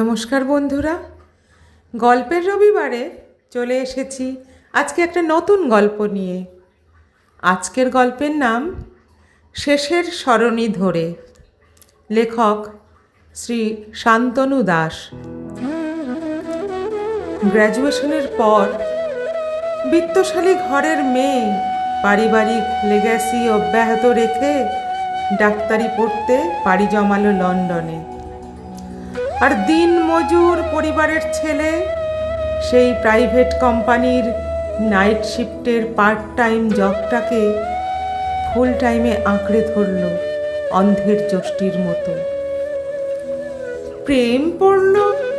নমস্কার বন্ধুরা। গল্পের রবিবারে চলে এসেছি আজকে একটা নতুন গল্প নিয়ে। আজকের গল্পের নাম শেষের স্মরণী ধরে। লেখক শ্রী শান্তনু দাস। গ্র্যাজুয়েশনের পর বিত্তশালী ঘরের মেয়ে পারিবারিক লেগ্যাসি অব্যাহত রেখে ডাক্তারি পড়তে পাড়ি জমালো লন্ডনে। আর দিন মজুর পরিবারের ছেলে, সেই প্রাইভেট কোম্পানির নাইট শিফটের পার্ট টাইম জবটাকে ফুল টাইমে আঁকড়ে ধরল অন্ধের যষ্টির মতো। প্রেম পড়ল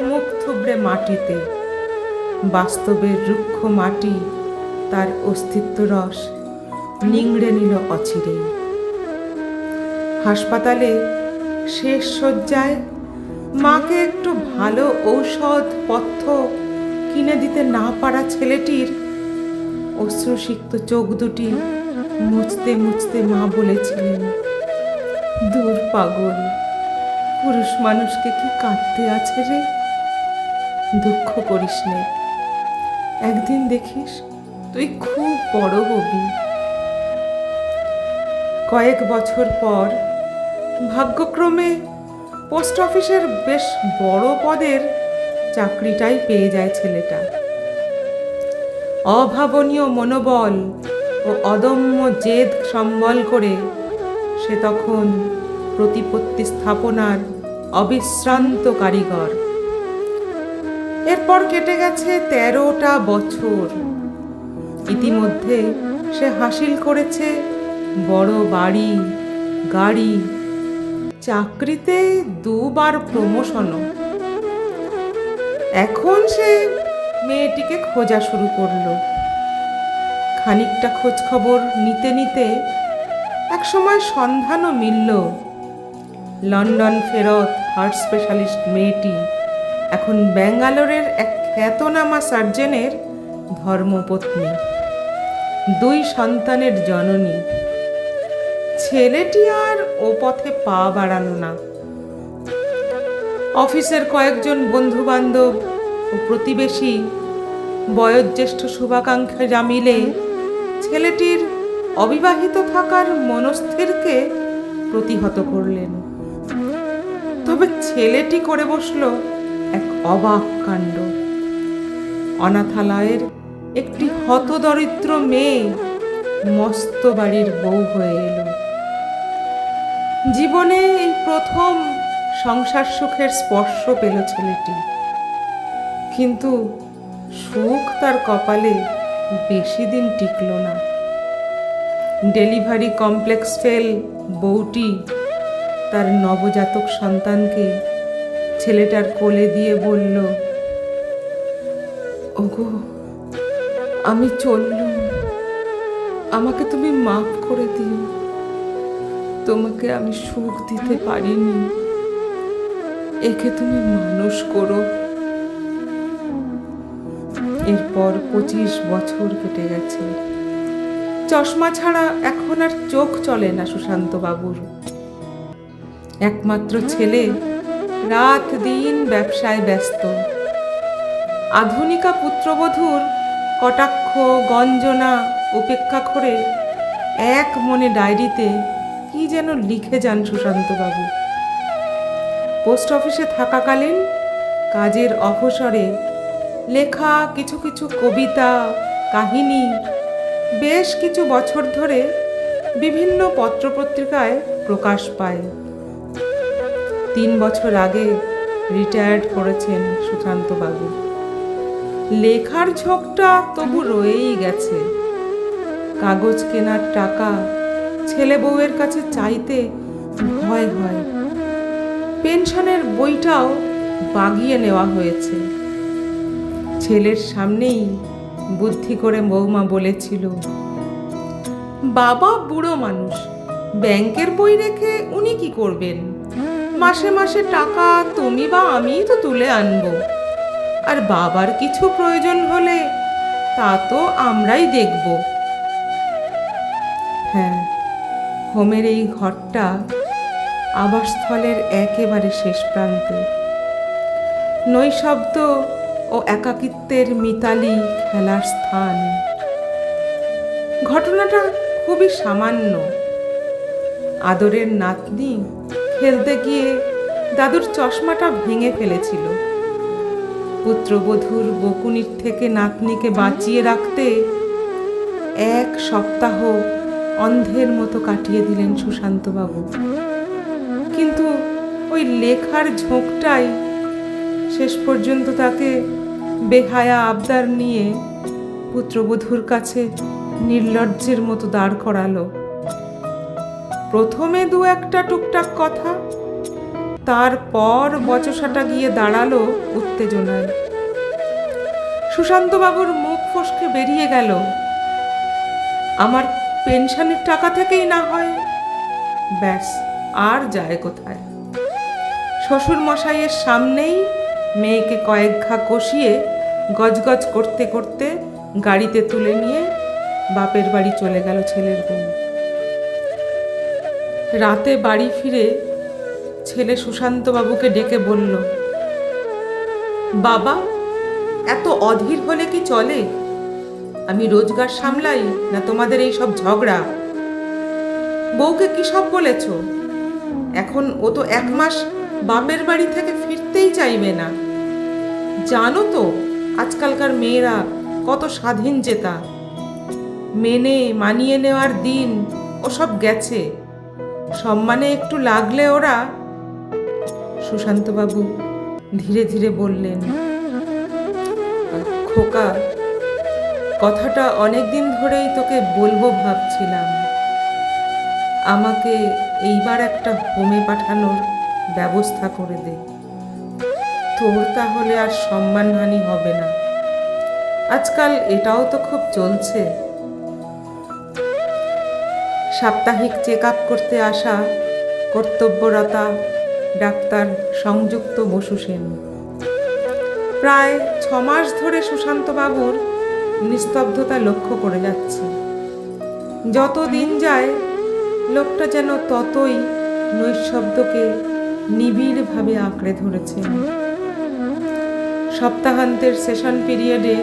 মুখ থুবড়ে মাটিতে। বাস্তবের রুক্ষ মাটি তার অস্তিত্ব রস নিংড়ে নিল অচিরেই। হাসপাতালে শেষ শয্যায় মাকে একটু ভালো ঔষধ, পথ্য কিনে দিতে না পারা ছেলেটির অশ্রুসিক্ত চোখ দুটি মুছতে মুছতে মা বলেছিলেন, দূর পাগল, পুরুষ মানুষকে কি কাঁদতে আছে রে? দুঃখ করিস নে। একদিন দেখিস তুই খুব বড় হবি। কয়েক বছর পর ভাগ্যক্রমে পোস্ট অফিসের বেশ বড় পদের চাকরিটাই পেয়ে যায় ছেলেটা। অভাবনীয় মনোবল ও অদম্য জেদ সম্বল করে সে তখন প্রতিপত্তি স্থাপনার অবিশ্রান্ত কারিগর। এরপর কেটে গেছে তেরোটা বছর। ইতিমধ্যে সে হাসিল করেছে বড় বাড়ি, গাড়ি চাকরিতে দুবার প্রমোশনও এখন সে মেয়েটিকে খোঁজা শুরু করল। খানিকটা খোঁজ খবর নিতে নিতে একসময় সন্ধানও মিলল। লন্ডন ফেরত, হার্ট স্পেশালিস্ট মেয়েটি, এখন ব্যাঙ্গালোরের এক খ্যাতনামা সার্জেনের ধর্মপত্নী। দুই সন্তানের জননী। ছেলেটি আর ও পথে পা বাড়ালো না। অফিসের কয়েকজন বন্ধু বান্ধব ও প্রতিবেশী বয়োজ্যেষ্ঠ শুভাকাঙ্ক্ষা মিলে ছেলেটির অবিবাহিত থাকার মনস্থিরকে প্রতিহত করলেন। তবে ছেলেটি করে বসল এক অবাক কাণ্ড। অনাথালয়ের একটি হতদরিদ্র মেয়ে মস্ত বাড়ির বউ হয়ে এলো। জীবনে এই প্রথম সংসার সুখের স্পর্শ পেল ছেলেটি। কিন্তু সুখ তার কপালে বেশি দিন টিকল না। ডেলিভারি কমপ্লেক্স ফেল বউটি তার নবজাতক সন্তানকে ছেলেটার কোলে দিয়ে বলল, ওগো, আমি চললুম। আমাকে তুমি মাফ করে দিও। তোমাকে আমি সুখ দিতে পারিনি। একে তুমি মানুষ করো। এরপর পঁচিশ বছর কেটে গেছে। চশমা ছাড়া এখন আর চোখ চলে না সুশান্ত বাবুর একমাত্র ছেলে রাত দিন ব্যবসায় ব্যস্ত। আধুনিকা পুত্রবধূর কটাক্ষ, গঞ্জনা, উপেক্ষা করে এক মনে ডায়েরিতে কি যেন লিখে যান সুশান্তবাবু। পোস্ট অফিসে থাকাকালীন কাজের অবসরে লেখা কিছু কিছু কবিতা, কাহিনী, বেশ কিছু বছর ধরে বিভিন্ন পত্রপত্রিকায় প্রকাশ পায়। তিন বছর আগে রিটায়ার্ড করেছেন সুশান্তবাবু। লেখার ঝোঁকটা তবু রয়েই গেছে। কাগজ কেনার টাকা ছেলে বউয়ের কাছে চাইতে ভয় হয়। পেনশনের বইটাও বাগিয়ে নেওয়া হয়েছে। ছেলের সামনেই বুদ্ধি করে বৌমা বলেছিল, বাবা বুড়ো মানুষ, ব্যাংকের বই রেখে উনি কি করবেন? মাসে মাসে টাকা তুমি বা আমিই তো তুলে আনব। আর বাবার কিছু প্রয়োজন হলে তা তো আমরাই দেখব। হ্যাঁ হোমের এই ঘরটা আবাসস্থলের একেবারে শেষ প্রান্তে। নৈশব্দ ও একাকিত্বের মিতালি খেলার স্থান। ঘটনাটা খুবই সামান্য। আদরের নাতনি খেলতে গিয়ে দাদুর চশমাটা ভেঙে ফেলেছিল। পুত্রবধূর বকুনির থেকে নাতনিকে বাঁচিয়ে রাখতে এক সপ্তাহ অন্ধের মতো কাটিয়ে দিলেন সুশান্তবাবু। কিন্তু ওই লেখার ঝোঁকটাই শেষ পর্যন্ত তাকে বেহায়া আবদার নিয়ে পুত্রবধূর কাছে নির্লজ্জের মতো দাঁড় করালো। প্রথমে দু একটা টুকটাক কথা, তারপর বচসাটা গিয়ে দাঁড়াল উত্তেজনায়। সুশান্তবাবুর মুখ ফসকে বেরিয়ে গেল। আমার পেনশনের টাকা থেকেই না হয়। ব্যাস, আর যায় কোথায়? শ্বশুর মশাইয়ের সামনেই মেয়েকে কয়েক ঘা কষিয়ে গজগজ করতে করতে গাড়িতে তুলে নিয়ে বাপের বাড়ি চলে গেল ছেলের বউ। রাতে বাড়ি ফিরে ছেলে সুশান্তবাবুকে ডেকে বলল, বাবা, এত অধীর হলে কি চলে? আমি রোজগার সামলাই না তোমাদের এই সব ঝগড়া? বউকে কি সব বলেছ? এখন ও তো এক মাস বাপের বাড়ি থেকে ফিরতেই চাইবে না। জানো তো, আজকালকার মেয়েরা কত স্বাধীন চেতা মেনে, মানিয়ে নেওয়ার দিন ওসব গেছে। সম্মানে একটু লাগলে ওরা, সুশান্তবাবু ধীরে ধীরে বললেন, খোকা কথাটা অনেক দিন ধরেই তোকে বলব ভাবছিলাম। আমাকে এইবার একটা হোমে পাঠানোর ব্যবস্থা করে দে। তোর তাহলে আর সম্মানহানি হবে না। আজকাল এটাও তো খুব চলছে। সাপ্তাহিক চেক আপ করতে আসা কর্তব্যরতা ডাক্তার সংযুক্ত বসু সেন। প্রায় ছ মাস ধরে সুশান্তবাবুর নিস্তব্ধতা লক্ষ্য করে যাচ্ছে। যত দিন যায়, লোকটা যেন ততই নৈশব্দকে নিবিড়ভাবে আঁকড়ে ধরেছে। সপ্তাহান্তের সেশন পিরিয়ডে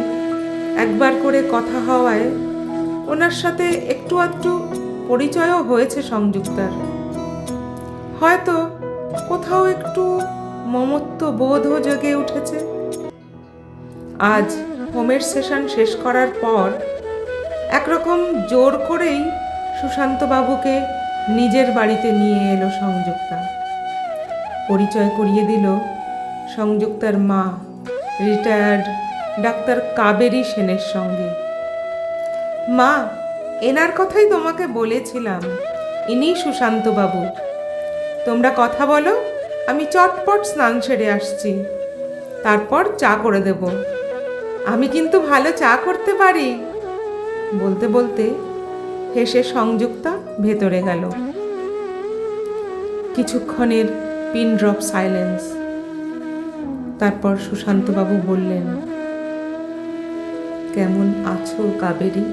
একবার করে কথা হওয়ায় ওনার সাথে একটু আধটু পরিচয়ও হয়েছে সংযুক্তার। হয়তো কোথাও একটু মমত্ব বোধও জেগে উঠেছে। আজ হোমের সেশন শেষ করার পর একরকম জোর করেই সুশান্তবাবুকে নিজের বাড়িতে নিয়ে এলো সংযুক্তা। পরিচয় করিয়ে দিল সংযুক্তার মা রিটায়ার্ড ডাক্তার কাবেরী সেনের সঙ্গে। মা, এনার কথাই তোমাকে বলেছিলাম ইনি সুশান্তবাবু। তোমরা কথা বলো, আমি চটপট স্নান সেরে আসছি। তারপর চা করে দেব। আমি কিন্তু ভালো চা করতে পারি। বলতে বলতে হেসে সংযুক্তা ভেতরে গেল। কিছুক্ষণের পিন ড্রপ সাইলেন্স। তারপর সুশান্তবাবু বললেন, কেমন আছো কাবেরী?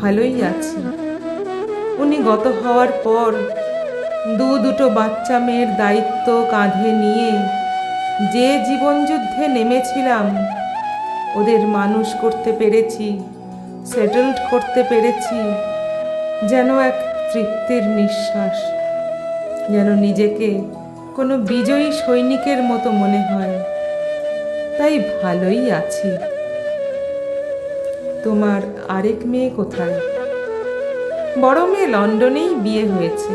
ভালোই আছি। উনি গত হওয়ার পর দু দুটো বাচ্চা মেয়ের দায়িত্ব কাঁধে নিয়ে যে জীবনযুদ্ধে নেমেছিলাম, ওদের মানুষ করতে পেরেছি সেটেলড করতে পেরেছি, যেন এক তৃপ্তির নিঃশ্বাস, যেন নিজেকে কোনো বিজয়ী সৈনিকের মতো মনে হয়। তাই ভালোই আছি। তোমার আরেক মেয়ে কোথায়? বড় মেয়ে লন্ডনেই বিয়ে হয়েছে।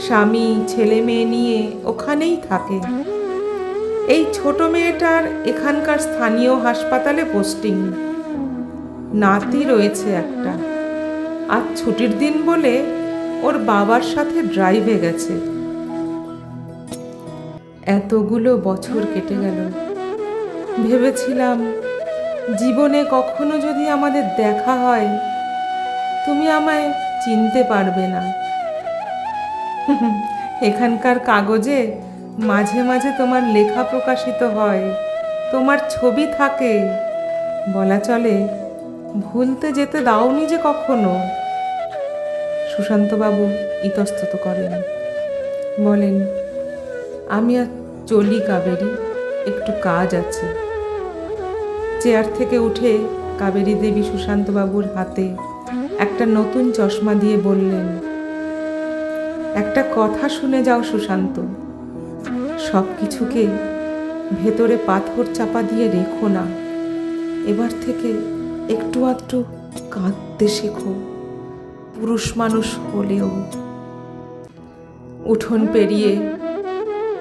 স্বামী, ছেলে মেয়ে নিয়ে ওখানেই থাকে। এই ছোট মেয়েটার এখানকার স্থানীয় হাসপাতালে পোস্টিং। নাতি রয়েছে একটা। আজ ছুটির দিন বলে ওর বাবার সাথে ড্রাইভে গেছে। এতগুলো বছর কেটে গেল। ভেবেছিলাম, জীবনে কখনো যদি আমাদের দেখা হয়, তুমি আমায় চিনতে পারবে না। এখানকার কাগজে মাঝে মাঝে তোমার লেখা প্রকাশিত হয়, তোমার ছবি থাকে। বলা চলে, ভুলতে যেতে দাওনি যে কখনো। সুশান্তবাবু ইতস্তত করেন। বলেন, আমি আর চলি কাবেরী, একটু কাজ আছে। চেয়ার থেকে উঠে কাবেরী দেবী সুশান্তবাবুর হাতে একটা নতুন চশমা দিয়ে বললেন, একটা কথা শুনে যাও সুশান্ত। সব কিছুকে ভেতরে পাথর চাপা দিয়ে রেখো না। এবার থেকে একটু আধটু কাঁদতে শেখো, পুরুষ মানুষ হলেও। উঠোন পেরিয়ে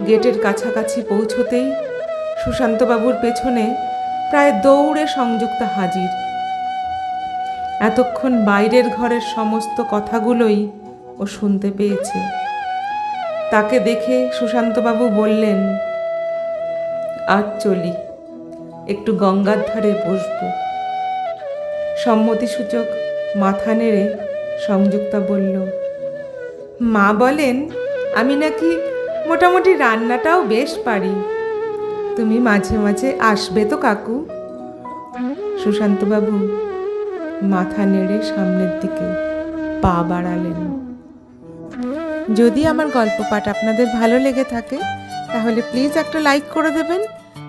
গেটের কাছাকাছি পৌঁছতেই সুশান্তবাবুর পেছনে প্রায় দৌড়ে সংযুক্তা হাজির। এতক্ষণ বাইরের ঘরের সমস্ত কথাগুলোই ও শুনতে পেয়েছে। তাকে দেখে সুশান্তবাবু বললেন, আজ চলি, একটু গঙ্গার ধারে বসবো। সম্মতিসূচক মাথা নেড়ে সংযুক্তা বলল, মা বলেন, আমি নাকি মোটামুটি রান্নাটাও বেশ পারি। তুমি মাঝে মাঝে আসবে তো কাকু? সুশান্তবাবু মাথা নেড়ে সামনের দিকে পা বাড়ালেন। যদি আমার গল্প পাঠ আপনাদের ভালো লেগে থাকে, তাহলে প্লিজ একটা লাইক করে দেবেন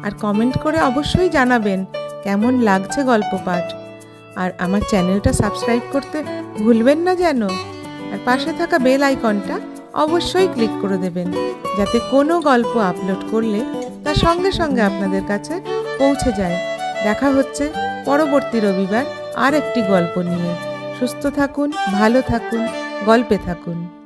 আর কমেন্ট করে অবশ্যই জানাবেন কেমন লাগছে গল্প পাঠ আর আমার চ্যানেলটা সাবস্ক্রাইব করতে ভুলবেন না যেন। আর পাশে থাকা বেল আইকনটা অবশ্যই ক্লিক করে দেবেন, যাতে কোনো গল্প আপলোড করলে তা সঙ্গে সঙ্গে আপনাদের কাছে পৌঁছে যায়। দেখা হচ্ছে পরবর্তী রবিবার আর একটি গল্প নিয়ে। সুস্থ থাকুন, ভালো থাকুন, গল্পে থাকুন।